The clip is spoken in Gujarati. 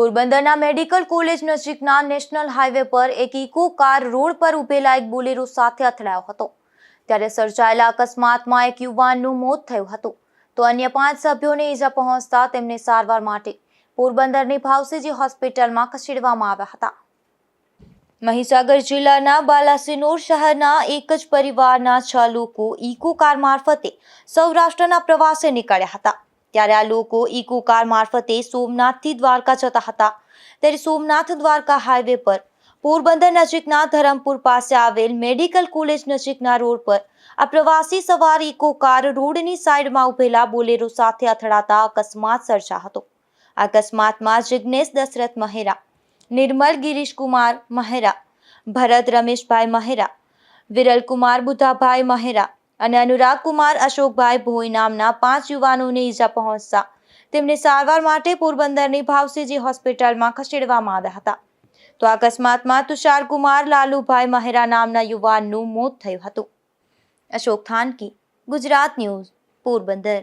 પોરબંદરના મેડિકલ કોલેજ નજીકના નેશનલ હાઈવે પર એક ઇકો કાર રોડ પર ઉભેલા એક બોલેરો સાથે અથડાયો હતો. ત્યારે સર્જાયેલા અકસ્માતમાં એક યુવાનનું મોત થયું હતું. તો અન્ય પાંચ સભ્યોને ઈજા પહોંચતા તેમને સારવાર માટે પોરબંદરની ભાવસીજી હોસ્પિટલમાં ખસેડવામાં આવ્યા હતા. મહીસાગર જિલ્લાના બાલાસિનોર શહેરના એક જ પરિવારના છ લોકો ઇકો કાર મારફતે સૌરાષ્ટ્રના પ્રવાસે નીકળ્યા હતા. ત્યારે આ લોકો ઇકો કાર મારફતે સોમનાથથી દ્વારકા જતા હતા. ત્યારે સોમનાથ દ્વારકા હાઈવે પર પોરબંદર નજીકના ધરમપુર પાસે આવેલ મેડિકલ કોલેજ નજીકના રોડ પર આ પ્રવાસી સવાર ઇકો કાર રોડની સાઈડમાં ઉભેલા બોલેરો સાથે અથડાતા અકસ્માત સર્જા હતો. અકસ્માતમાં જિજ્ઞેશ દશરથ મહેરા, નિર્મલ ગિરીશકુમાર મહેરા, ભરત રમેશભાઈ મહેરા, વિરલકુમાર બુધાભાઈ મહેરા અને અનુરાગ કુમાર અશોકભાઈ ભોઈ નામના પાંચ યુવાનોને ઈજા પહોંચતા તેમને સારવાર માટે પોરબંદરની ભાવસીજી હોસ્પિટલમાં ખસેડવામાં આવ્યા હતા. તો અકસ્માતમાં તુષારકુમાર, લાલુભાઈ મહેરા નામના યુવાનનું મોત થયું હતું. અશોક થાનકી, ગુજરાત ન્યૂઝ, પોરબંદર.